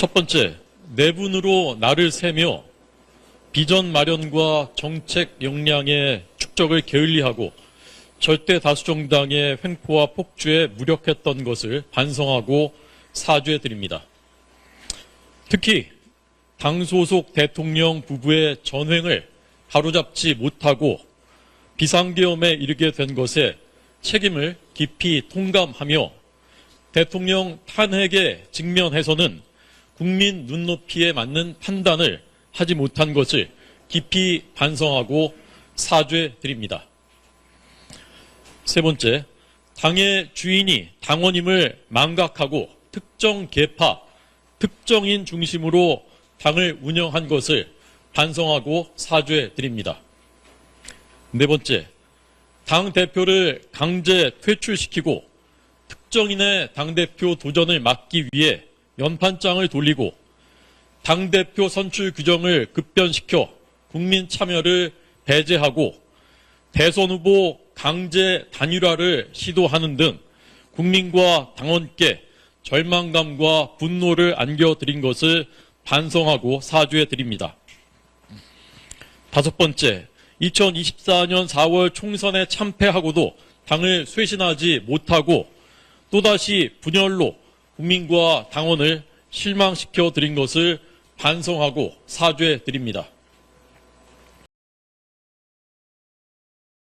첫 번째, 내분으로 나를 세며 비전 마련과 정책 역량의 축적을 게을리하고 절대 다수 정당의 횡포와 폭주에 무력했던 것을 반성하고 사죄 드립니다. 특히 당 소속 대통령 부부의 전횡을 바로잡지 못하고 비상계엄에 이르게 된 것에 책임을 깊이 통감하며 대통령 탄핵에 직면해서는 국민 눈높이에 맞는 판단을 하지 못한 것을 깊이 반성하고 사죄 드립니다. 세 번째, 당의 주인이 당원임을 망각하고 특정 계파, 특정인 중심으로 당을 운영한 것을 반성하고 사죄 드립니다. 네 번째, 당 대표를 강제 퇴출시키고 특정인의 당 대표 도전을 막기 위해 연판장을 돌리고 당대표 선출 규정을 급변시켜 국민 참여를 배제하고 대선 후보 강제 단일화를 시도하는 등 국민과 당원께 절망감과 분노를 안겨드린 것을 반성하고 사죄해 드립니다. 다섯 번째, 2024년 4월 총선에 참패하고도 당을 쇄신하지 못하고 또다시 분열로 국민과 당원을 실망시켜 드린 것을 반성하고 사죄 드립니다.